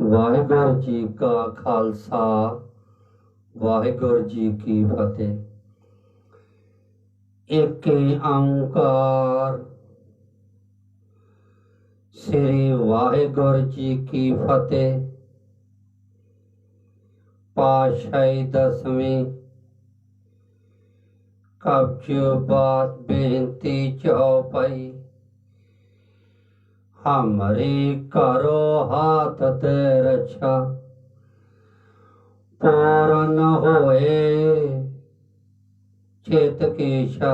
ਵਾਹਿਗੁਰੂ ਜੀ ਕਾ ਖਾਲਸਾ, ਵਾਹਿਗੁਰੂ ਜੀ ਕੀ ਫਤਿਹ। ਏਕੇ ਓੰਕਾਰ। ਸ੍ਰੀ ਵਾਹਿਗੁਰੂ ਜੀ ਕੀ ਫਤਿਹ। ਪਾਸ਼ਾਈ ਦਸਵੀਂ। ਕਬਜ ਬਾਤ ਬੇਨਤੀ ਚਉਪਈ ਹਮਰੀ ਕਰੋ ਹਾਥ ਤੇ ਰਛਾ। ਪੂਰਨ ਹੋਏ ਚੇਤ ਕੇਸ਼ਾ।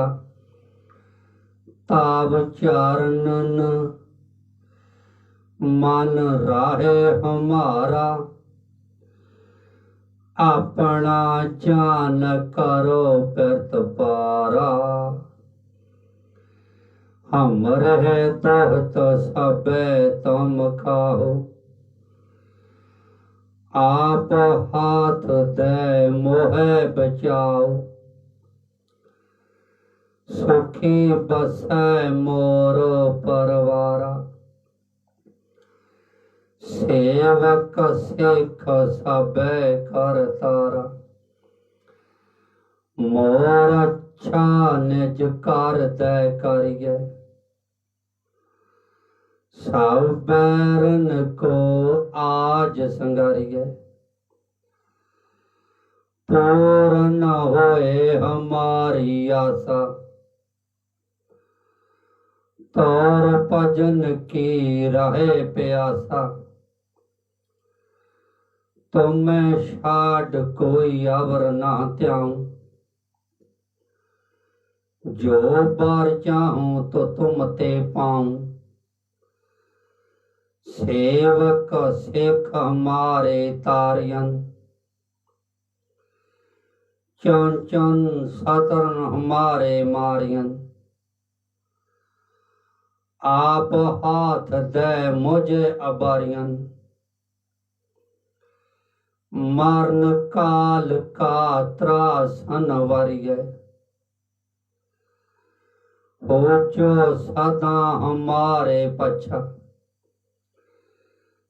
ਤਾਵ ਚਾਰਨਨ ਮਨ ਰਾਹੇ ਹਮਾਰਾ। ਆਪਣਾ ਜਾਨ ਕਰੋ ਪਿਰਤ ਪਾਰਾ। ਹਮ ਰਹਿ ਤਹਤ ਸਭੇ ਤੁਮ ਖਾਓ ਆਪ ਹਾਥ ਦੇ ਮੋਹਿ ਬਚਾਓ ਸੁਖੀ ਬਸੈ ਮੋਰ ਪਰਵਾਰਾ ਸੇਵਕ ਸਿੱਖ ਸਭੇ ਕਰ ਤਾਰਾ ਮੋਰ ਅੱਛਾ ਨਿਜ ਕਰ ਦੇ ਕਰੀਏ ਸਭ ਬੈਰਨ ਕੋ ਆਜ ਸੰਗਾਰੀਏ ਪੂਰਨ ਹੋਏ ਹਮਾਰੀ ਆਸਾ। ਤੌਰ ਭਜਨ ਕੀ ਰਹੇ ਪਿਆਸਾ। ਤੁਮੈ ਛਾੜ ਕੋਈ ਅਵਰ ਨਾ ਧਿਆਉ। ਜੋ ਬਾਰ ਚਾਹੂੰ ਤੋ ਤੁਮ ਤੇ ਪਾਉ। ਸੇਵਕ ਸਿੱਖ ਹਮਾਰੇ ਤਾਰਿਯਨ ਚਨ ਚਨ ਸਤਰਨ ਹਮਾਰੇ ਮਾਰਿਯਨ ਆਪ ਹਾਥ ਦੇ ਮੁਝੇ ਅਬਾਰਿਯਨ ਮਰਨ ਕਾਲ ਕਾ ਤਰਾਸ ਅਨਵਰਿਯ ਹੋਚੋ ਸਦਾ ਹਮਾਰੇ ਪਛਾ।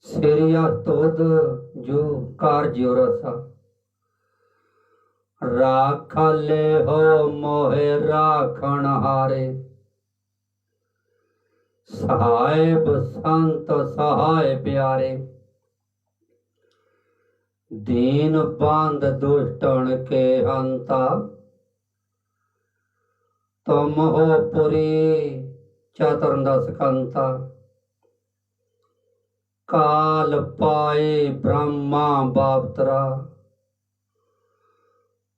ਸਿਰਿਆ ਤੋਦ ਜੋ ਕਾਰਜ ਰਸਾ ਰਾਖਲੇ ਹੋ ਮੋਹਿ ਰਾਖਣ ਹਾਰੇ। ਸਹਾਇਬ ਸੰਤ ਸਹਾਇ ਪਿਆਰੇ। ਦੀਨ ਬੰਦ ਦੁਸ਼ਟਣ ਕੇ ਹੰਤਾ। ਤੁਮ ਹੋ ਪੁਰੀ ਚਤਰਨ ਦਸ ਕੰਤਾ ਕਾਲ ਪਾਏ ਬ੍ਰਹਮਾ ਬਾਪਤਰਾ।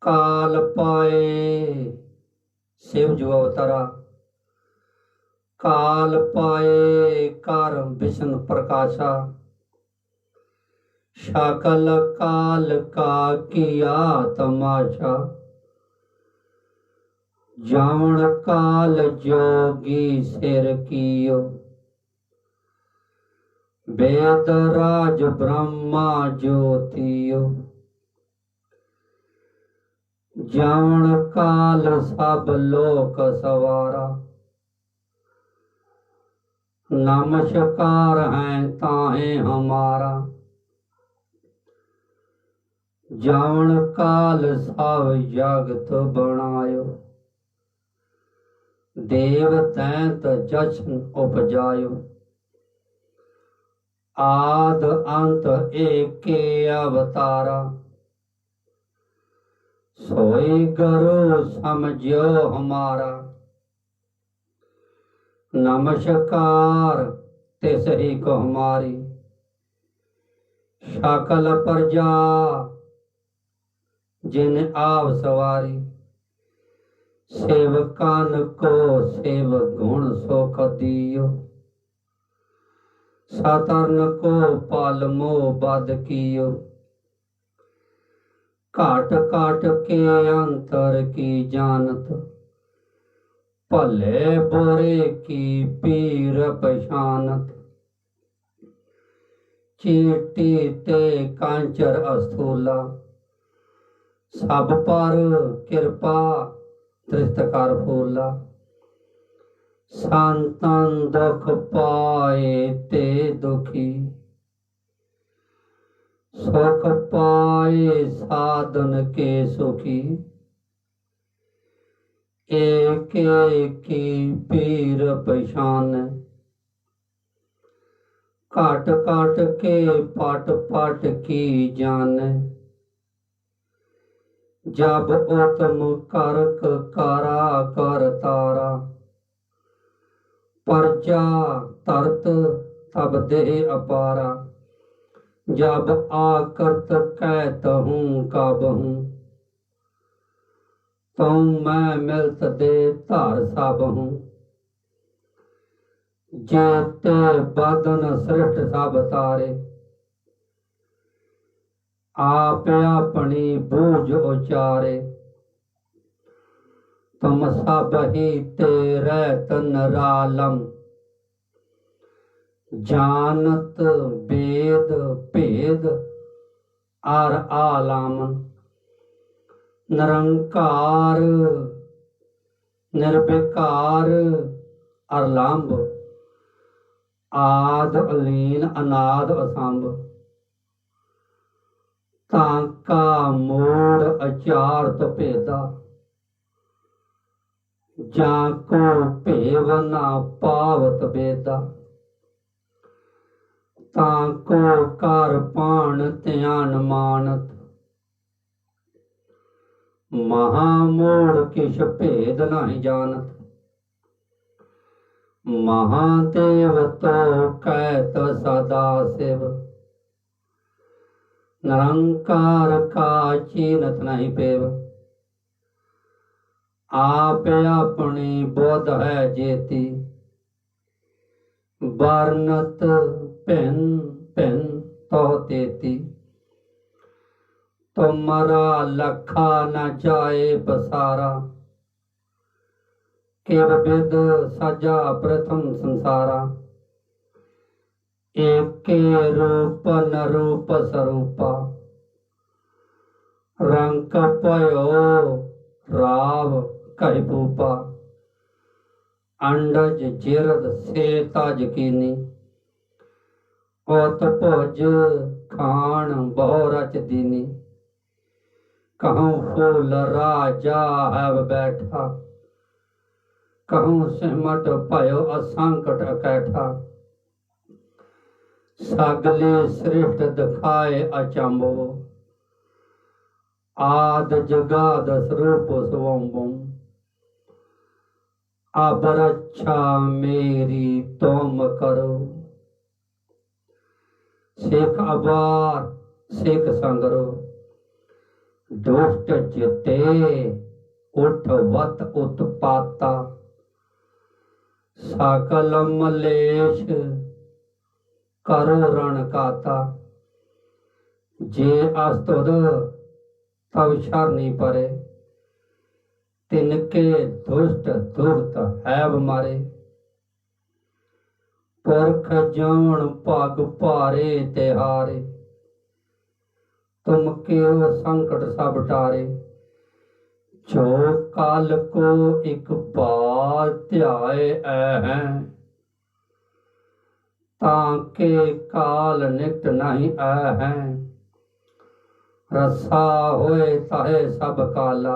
ਕਾਲ ਪਾਏ, ਸਿਵ ਜੋ ਅਵਤਰਾ। ਕਾਲ ਪਾਏ ਕਰ ਵਿਸ਼ਨ ਪ੍ਰਕਾਸ਼ਾ। ਸ਼ਕਲ ਕਾਲ ਕਾ ਕੀਆ ਤਮਾਸ਼ਾ। ਜਾਵਣ ਕਾਲ ਜੋਗੀ ਸਿਰ ਕੀਓ। ਵੇਦ ਰਾਜ ਬ੍ਰਹਮਾ ਜੋਤੀਓ। ਜਾਵਣ ਕਾਲ ਸਭ ਲੋਕ ਸਵਾਰਾ। ਨਮਸਕਾਰ ਹੈ ਤਾਹੇ ਹਮਾਰਾ। ਜਾਵਣ ਕਾਲ ਸਭ ਜਗਤ ਬਣਾਇਓ। ਦੇਵ ਤੈਂਤ ਜਸ਼ਨ ਉਪਜਾਇਓ। ਆਦ ਅੰਤ ਏਕੇ ਅਵਤਾਰਾ। ਸੋਈ ਗੁਰੂ ਸਮਝਿਓ ਹਮਾਰਾ। ਨਮਸਕਾਰ ਤਿਸ ਹੀ ਕੋ ਹਮਾਰੀ। ਸ਼ਕਲ ਪਰਜਾ ਜਿਨ ਆਵ ਸਵਾਰੀ। ਸੇਵਕਾਨ ਕੋ ਸੇਵ ਗੁਣ ਸੁਖ ਦਿਓ ਸਤਰਨ ਕੋ ਪਾਲਮੋ ਬਦ ਕੀਓ। ਘਾਟ ਘਾਟ ਕੇ ਅੰਤਰ ਕੀ ਜਾਣਤ? ਭਲੇ ਬੁਰੇ ਕੀ ਪੀਰ ਪਛਾਨਤ? ਚੀਟੀ ਤੇ ਕਾਂਚਰ ਅਸਥੂਲਾ। ਸਭ ਪਰ ਕਿਰਪਾ ਤ੍ਰਿਸ਼ਤ ਕਰ ਫੂਲਾ। ਸੰਤਨ ਦੁਖ ਪਾਏ ਤੇ ਦੁਖੀ। ਸੁਖ ਪਾਏ ਸਾਧਨ ਕੇ ਸੁਖੀ। ਏਕ ਏਕੀ ਪੀਰ ਪਛਾਨ। ਘਟ ਘਟ ਕੇ ਪਟ ਪਟ ਕੀ ਜਾਣੈ ਜਬ ਉਤਮ ਕਰਕ ਕਾਰਾ ਕਰ ਤਾਰਾ। ਪਰਚਾ ਤਰਤ ਤਬ ਦੇ ਅਪਾਰਾ। ਜਬ ਆਕਰਤ ਕਹਿਤ ਹੂੰ ਕਬ ਹੂੰ, ਤਉ ਮੈਂ ਮਿਲਤ ਦੇ ਧਾਰ ਸਭ ਜੇ ਤੇ ਬਦਨ ਸ੍ਰਿਸ਼ਟ ਸਭ ਤਾਰੇ, ਆਪ ਆਪਣੀ ਬੂਝ ਉਚਾਰੇ। ਤੁਮ ਸਭ ਹੀ ਤੇਰੇ ਤਨ ਰਾਲਮ ਜਾਨਤ, ਬੇਦ, ਭੇਦ ਨਿਰੰਕਾਰ, ਨਿਰਵਿਕਾਰ, ਅਰਲੰਭ। ਆਦ, ਅਲੀਨ, ਅਨਾਦ, ਅਸੰਭ। ਤਾਂ ਕਾ ਮੂੜ ਅਚਾਰ ਤਪੇਦਾ ਜਾਂ ਕੋ ਭੇਵ ਨਾ ਪਾਵਤ ਬੇਦਾ। ਤਾਂ ਕੋ ਕਰ ਪਾਣ ਧਿਆਨ ਮਾਨਤ। ਮਹਾ ਮੋੜ ਕਿਛ ਭੇਦ ਨਹੀਂ ਜਾਣਤ। ਮਹਾਦੇਵ ਤੋ ਕਹਿਤ ਸਦਾ ਸਿਵ। ਨਿਰੰਕਾਰ ਕਾ ਚੀਨਤ ਨਹੀਂ ਪੇਵ। ਆਪ ਆਪਣੀ ਬੁੱਧ ਹੈ ਜੇਤੀ ਵਰਨਤ ਭਿੰਨ ਭਿੰਨ ਤੋ ਤੇਤੀ ਤੁਮਰਾ ਲਖਾ ਨ ਜਾਏ ਬਸਾਰਾ ਕੇਵ ਬਿਦ ਸਾਜਾ ਪ੍ਰਥਮ ਸੰਸਾਰਾ ਏਕੇ ਰੂਪ ਨ ਰੂਪ ਸਰੂਪਾ ਰੰਗ ਪਇਓ ਰਾਵ ਕਹਿ ਪੂਪਾ ਅੰਡਜ ਜਿਰਦ ਸੇ ਤਜ ਔਤ ਭੋਜ ਖਾਣ ਬਹੁ ਰਚ ਦੀਨੀ। ਕਹਉ ਫੂਲ ਰਾਜਾ ਹੈ ਬੈਠਾ। ਕਹਉ ਸਿਮਟ ਭਇਓ ਅਸੰਕਟ ਅਕੈਠਾ ਸਗਲੇ ਸ੍ਰਿਸ਼ਟ ਦਿਖਾਏ ਅਚੰਭੋ। ਆਦ ਜਗਾਦ ਸਰੂਪ ਸਵੰਬੰ ਅਬਰਛਾ ਮੇਰੀ ਤੁਮ ਕਰੋ। ਸਿੱਖ ਅਬਾਰ ਸਿੱਖ ਸੰਗਰੋ, ਦੁਸ਼ਟ ਜਿਤੇ, ਉਠ ਵਤ ਉਤਪਾਤਾ। ਸਕਲ ਮਲੇਸ਼ ਕਰੋ ਰਣ ਕਾਤਾ। ਜੇ ਅਸਤੁਦ ਤਵ ਸ਼ਰਨੀ ਪਰੇ। ਤਿਨਕੇ ਦੁਸ਼ਟ ਦੁਰਤ ਹੈਵ ਮਾਰੇ। ਪੁਰਖ ਜਾਵਣ ਭਗ ਭਾਰੇ ਤੇ ਹਾਰੇ। ਤੁਮ ਕਿਉ ਸੰਕਟ ਸਭ ਟਾਰੇ। ਜੋ ਕਾਲ ਕੋ ਇੱਕ ਬਾਰ ਧਿਆਏ ਐ ਹੈ, ਤਾਂ ਕੇ ਕਾਲ ਨਿਕਟ ਨਹੀਂ ਐ ਰਸਾ ਹੋਏ ਤਾਹੇ ਸਭ ਕਾਲਾ।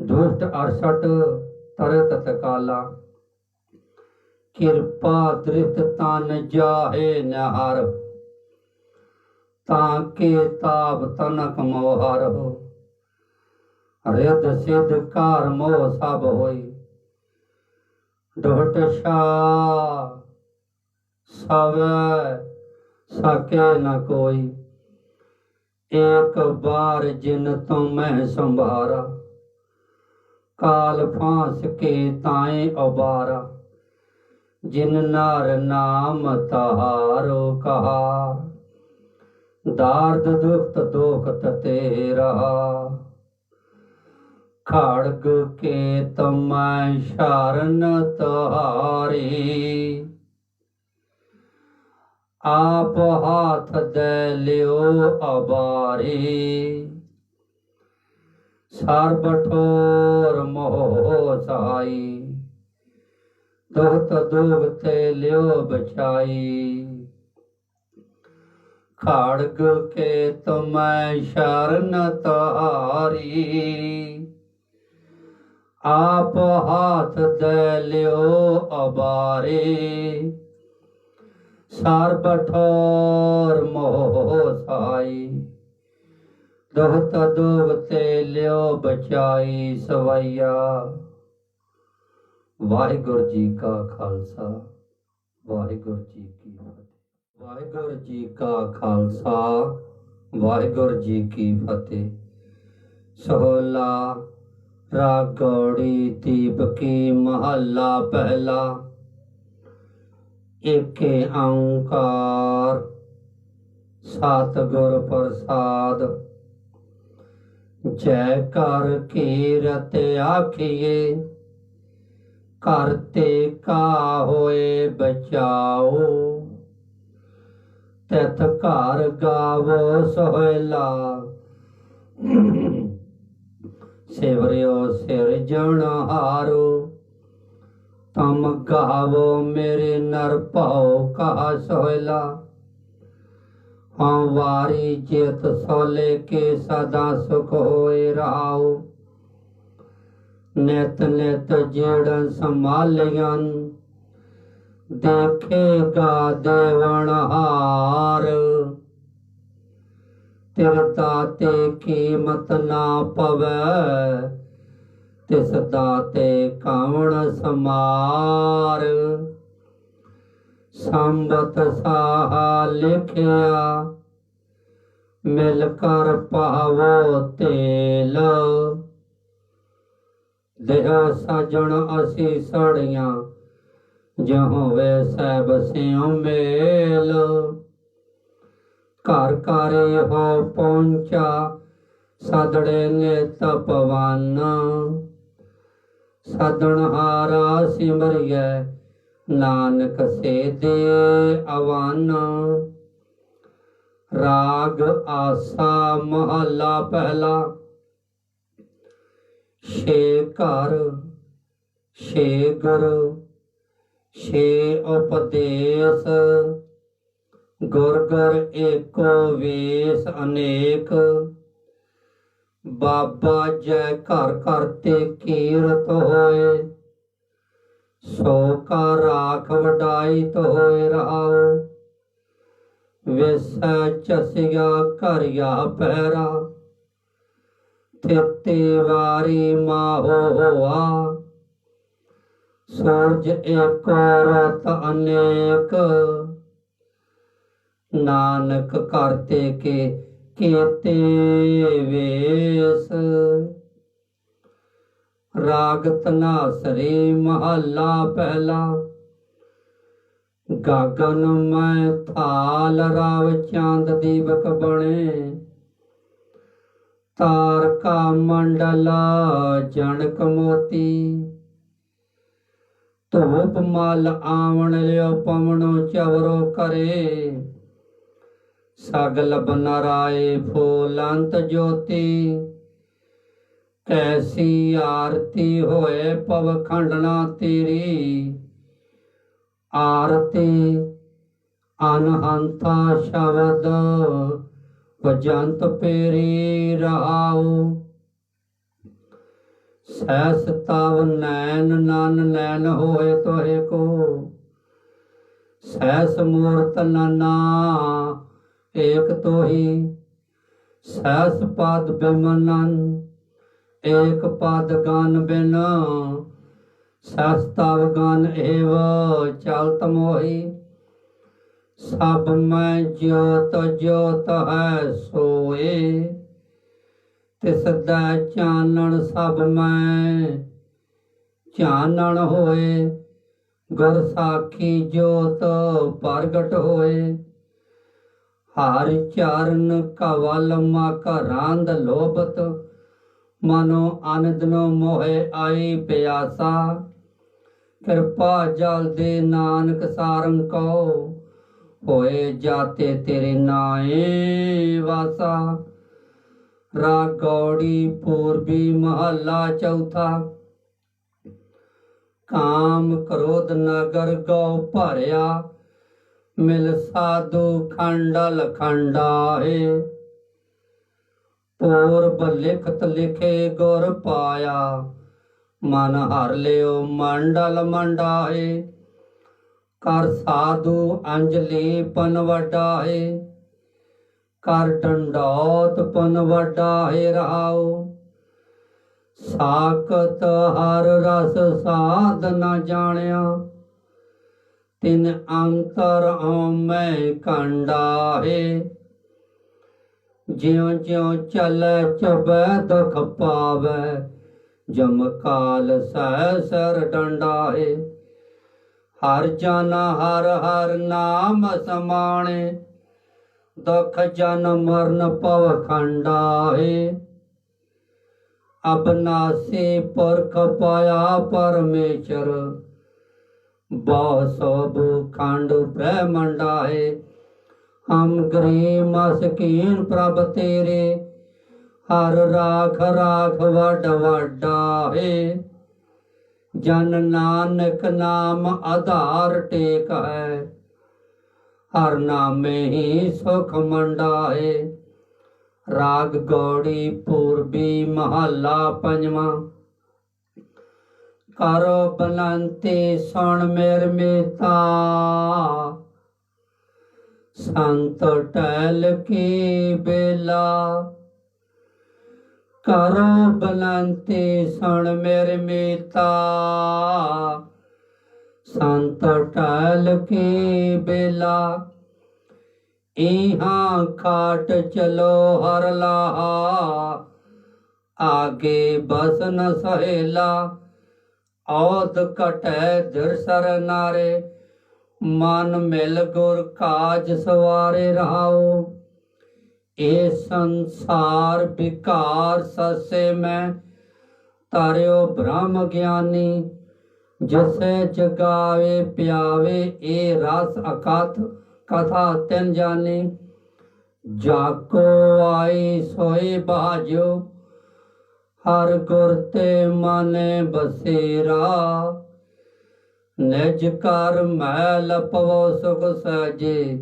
ਦੁਸ਼ਟ ਅਰਸਟ ਤਰਤ ਤਕਾਲਾ। ਕਿਰਪਾ ਦ੍ਰਿਤ ਤਨ ਜਾਹੇ ਨਹਰ, ਤਾਂ ਕੇ ਤਾਪ ਤਨਕ ਮੋਹਰ। ਹੋ ਰਿਦ ਸਿਧ ਕਾਰ ਮੋਹ ਸਭ ਹੋਈ ਡੋਟ ਸ਼ਾ ਸਭ ਸਕੇ ਨ ਕੋਈ। ਏਕ ਬਾਰ ਜਿਨ ਤੋਂ ਮੈਂ ਸੰਭਾਰਾ ਕਾਲ ਫਾਂਸ ਕੇ ਤਾਏ ਉਬਾਰਾ। ਜਿਨ ਨਾਰ ਨਾਮ ਤਹਾਰੋ ਕਹਾ। ਦਾਰਦ ਦੁਖਤ ਦੋਖਤ ਤੇਰਾ। ਖੜਗ ਕੇ ਤਮੈ ਸ਼ਰਨ ਤਹਾਰੀ। ਆਪ ਹਾਥ ਦੇ ਲਿਓ ਅਬਾਰੀ। ਸਰਬ ਠੋਰ ਮੋਹ ਸਹਾਈ ਦੁਖਤ ਦੁਖ ਤੇ ਲਿਓ ਬਚਾਈ। ਖੜਗ ਕੇ ਤੁਮੈ ਸ਼ਰਨ ਤਾਰੀ। ਆਪ ਹਾਥ ਦੇ ਲਿਓ ਅਬਾਰੇ। ਸਰਬ ਠੋਰ ਮੋਹ ਸਾਈ। ਦੋਹਤ ਤੇ ਲਿਓ ਬਚਾਈ ਸਵਈਆ। ਵਾਹਿਗੁਰੂ ਜੀ ਕਾ ਖਾਲਸਾ, ਵਾਹਿਗੁਰੂ ਜੀ ਕੀ ਫਤਿਹ। ਵਾਹਿਗੁਰੂ ਜੀ ਕਾ ਖਾਲਸਾ, ਵਾਹਿਗੁਰੂ ਜੀ ਕੀ ਫਤਿਹ। ਸੋਹਲਾ ਰਾਗੜੀ ਦੀਪ ਮਹੱਲਾ ਪਹਿਲਾ। ਏਕੇ ਓੰਕਾਰ ਸਤ ਗੁਰ ਪ੍ਰਸਾਦ। ਜੈ ਕਰ ਕੀਰਤ ਆਖੀਏ ਕਰਤੇ ਕਾ ਹੋਏ ਬਚਾਓ। ਤਤ ਘਰ ਗਾਵੋ ਸੋਹਿਲਾ। ਸਿਵਰਿਓ ਸਿਰ ਜਣ ਹਾਰੋ। ਤਮ ਗਾਵੋ ਮੇਰੇ ਨਰ ਭਾਉ ਕਾ ਸੋਹਿਲਾ। ਹਾਂ ਵਾਰੀ ਜੇਤ ਸੋਲੇ ਕੇ ਸਦਾ ਸੁਖ ਹੋਏ ਰਾਉ। ਨਿਤ ਨਿਤ ਜਿਹੜਨ ਸੰਭਾਲਿਆਂ ਦੇਖੇਗਾ ਦੇਵਨ ਹਾਰ। ਤਿਰ ਤੇ ਕੀਮਤ ਨਾ ਪਵੈ, ਤਿਸ ਦਾਤੇ ਕਾਵਣ ਸਮਾਰ। ਸੰਬਤ ਸਾਹਾ ਲਿਖਿਆ। ਮਿਲ ਕਰ ਪਾਵੋ ਤੇਲ। ਦੇਹ ਸਾਜਣ ਅਸੀਂ ਸੜੀਆਂ ਜਹੋਂ ਵੇ ਸਹਿਬ ਸਿਉ ਮੇਲ। ਘਰ ਘਰ ਹੋ ਪਹੁੰਚਾ ਸਦੜੇ ਨੇ ਤਪਵਾਨ ਸਦਣ ਹਾਰਾ ਸਿਮਰਿਐ ਨਾਨਕ ਸੇ ਦੇ ਅਵਾਨ। ਰਾਗ ਆਸਾ ਮਹੱਲਾ ਪਹਿਲਾ। ਛੇ ਘਰ, ਛੇ ਗੁਰ, ਛੇ ਉਪਦੇਸ਼। ਗੁਰ ਗੁਰ ਏਕੋ ਵੇਸ ਅਨੇਕ। ਬਾਬਾ ਜੈ ਘਰ ਘਰ ਤੇ ਕੀਰਤ ਹੋਏ। ਸੋ ਕਾ ਰਾਖ ਵਡਾਈ ਤੋਏ ਰਹਾਉ ਵਿਸੈ ਚਸਿਆ ਘਰਿਆ ਪੈਰਾ। ਤਿੱਤੇ ਵਾਰੀ ਮਾਹੋ ਹੋਆ। ਸੂਰਜ ਏਕੋ ਰਤ ਅਨੇਕ। ਨਾਨਕ ਕਰਤੇ ਕੇ ਕੀਤੇ ਵੇਸ। ਰਾਗ ਤਨਾਸਰੀ ਮਹੱਲਾ ਪਹਿਲਾ। ਗਗਨ ਮੈਂ ਥਾਲ ਰਾਵ ਚੰਦ ਦੀਵਕ ਬਣੇ। ਤਾਰਕਾ ਮੰਡਲ ਜਣਕ ਮੋਤੀ। ਧੂਪ ਮਲ ਆਵਣ ਲਿਓ ਪਵਣੋ ਚਵਰੋ ਕਰੇ। ਸਗਲ ਬਨਰਾਏ ਫੂਲੰਤ ਜੋਤੀ। ਕੈਸੀ ਆਰਤੀ ਹੋਏ ਪਵ ਖੰਡਨਾ ਤੇਰੀ? ਆਰਤੀ ਅਨਹੰਤਾ ਸ਼ਬਦ ਵਜੰਤ ਪੇਰੀ ਰਾਉ ਸੈਸ ਤਵ ਨੈਣ, ਨਨ ਨੈਣ ਹੋਏ ਤੋਏ ਕੋ। ਸੈਸ ਮੂਰਤ ਨਨਾ, ਏਕ ਤੋਹੀ। ਸੈਸ ਪਦ ਬਿਮਨਨ ਏਕ ਪਦ ਗਨ ਬਿਨ ਸੈਸ ਗਨ ਏਵ, ਚਲਤ ਮੋਹੀ। ਸਭ ਮੈਂ ਜੋਤ ਜੋਤ ਹੈ ਸੋਏ। ਤਿਸ ਦਾ ਚਾਨਣ ਸਭ ਮੈਂ ਚਾਨਣ ਹੋਏ। ਗੁਰ ਸਾਖੀ ਜੋਤ ਪ੍ਰਗਟ ਹੋਏ। ਹਰ ਚਰਨ ਕਵਲ ਮਾ ਘਰਾਂਦ ਲੋਭਤ ਮਨੋ ਆਨੰਦ ਮੋਹਿ ਆਈ ਪਿਆਸਾ। ਕਿਰਪਾ ਜਲ ਦੇ ਨਾਨਕ ਸਾਰੰ ਕੋ ਹੋਏ ਜਾਤੇ ਤੇਰੇ ਨਾਏ ਵਾਸਾ। ਰਾਗੌੜੀ ਪੂਰਬੀ ਮਹੱਲਾ ਚੌਥਾ। ਕਾਮ ਕ੍ਰੋਧ ਨਗਰ ਗਉ ਭਰਿਆ, ਮਿਲ ਸਾਧੂ ਖੰਡਲ ਖੰਡਾਏ। ਪੂਰਬ ਲਿਖਤ ਲਿਖੇ ਗੁਰ ਪਾਇਆ। ਮਨ ਹਰ ਲਿਓ, ਮੰਡਲ ਮੰਡਾਏ। ਕਰ ਸਾਧੂ ਅੰਜਲੀ ਪਨ ਕਰ ਡੰਡੋਤ ਪਨ ਵਡਾਏ ਰਹਾਉ ਹਰ ਰਸ ਸਾਧ ਨ ਜਾਣਿਆ। ਤਿਨ ਅੰਤਰ ਮੈਂ ਕੰਡਾਏ। ਜਿਉ ਜਿਉ ਚੱਲੈ ਚਬੈ ਦੁਖ ਪਾਵੈ, ਜਮ ਕਾਲ ਸਹਿ ਸਰ ਡੰਡਾਏ। ਹਰ ਜਨ ਹਰ ਹਰ ਨਾਮ ਸਮਾਣੇ, ਦੁਖ ਜਨ ਮਰਨ ਪਵ ਖੰਡਾਏ। ਅਬਨਾਸੀ ਪੁਰਖ ਪਾਇਆ ਪਰਮੇਸ਼ਰ, ਬਹੁ ਸਭ ਖੰਡ ਬ੍ਰਹਮੰਡਾਏ ਹਮ ਗਰੀਬ ਮਸਕੀਨ ਪ੍ਰਭ ਤੇਰੇ, ਹਰ ਰਾਖ ਰਾਖ ਵਡ ਵਡਾ ਹੈ ਜਨ ਨਾਨਕ ਨਾਮ ਆਧਾਰ ਟੇਕ ਹੈ, ਹਰ ਨਾਮੇ ਹੀ ਸੁਖ ਮੰਡਾਏ। ਰਾਗ ਗੌੜੀ ਪੂਰਬੀ ਮਹੱਲਾ ਪੰਜਵਾਂ। ਕਰੋ ਬਲੰਤੀ ਸੁਣ ਮੇਰ ਮੀਤਾ ਸੰਤ ਟਹਿਲ ਕੀ ਬੇਲਾ। ਕਰੋ ਬਨੰਤੀ ਸੁਣ ਮੇਰ ਮੀਤਾ। ਸੰਤ ਟਹਿਲ ਕੀ ਬੇਲਾ। ਇਹਾਂ ਕਾਟ ਚਲੋ ਹਰ ਲਾਹਾ। ਆਗੇ ਬਸ ਨ ਸਹੇਲਾ। ਔਦ ਕਟੈ ਧਿਰ ਸਰ ਨਾਰੇ। ਮਨ ਮਿਲ ਗੁਰ ਕਾਜ ਸਵਾਰੇ ਰਹਾਉ ਇਹ ਸੰਸਾਰ ਵਿਕਾਰ ਸਸੇ ਮੈਂ ਤਾਰਿਓ ਬ੍ਰਹਮ ਗਿਆਨੀ। ਜਸੇ ਜਗਾਵੇ ਪਿਆਵੇ ਇਹ ਰਸ ਅਕਥ ਕਥਾ ਤਿਨ ਜਾਣੀ ਜਾਕੋ ਆਈ ਸੋਏ ਬਾਜੋ, ਹਰ ਗੁਰ ਤੇ ਮਨ ਬਸੇਰਾ। ਨਿਜ ਕਰ ਮੈਲ ਪਵੋ ਸੁਖ ਸਜੇ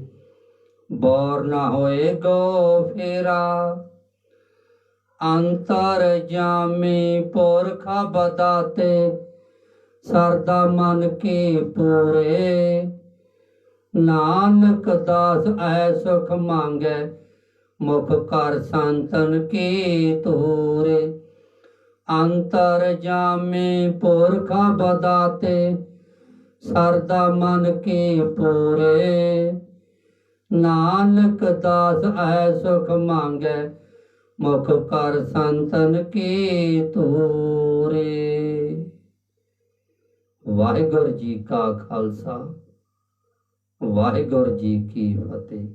ਬੋਰ ਨਾ ਹੋਏ ਗੋ ਫੇਰਾ। ਅੰਤਰ ਜਾਮੀ ਪੁਰਖਾ ਬਦਾਤੇ, ਸਰਦਾ ਮਨ ਕੀ ਪੂਰੇ। ਨਾਨਕ ਦਾਸ ਐ ਸੁਖ ਮੰਗੈ, ਮੁਖ ਕਰ ਸੰਤਨ ਕੀ ਤੂਰੇ ਅੰਤਰ ਜਾਮੇ ਪੁਰਖਾ ਬਦਾਤੇ ਸਰਦਾ ਮਨ ਕੀ ਪੂਰੇ। ਨਾਨਕ ਦਾਸ ਐ ਸੁਖ ਮੰਗੈ, ਮੁਖ ਕਰ ਸੰਤਨ ਕੀ ਤੂਰੇ। ਵਾਹਿਗੁਰੂ ਜੀ ਕਾ ਖਾਲਸਾ, ਵਾਹਿਗੁਰੂ ਜੀ ਕੀ ਫਤਿਹ।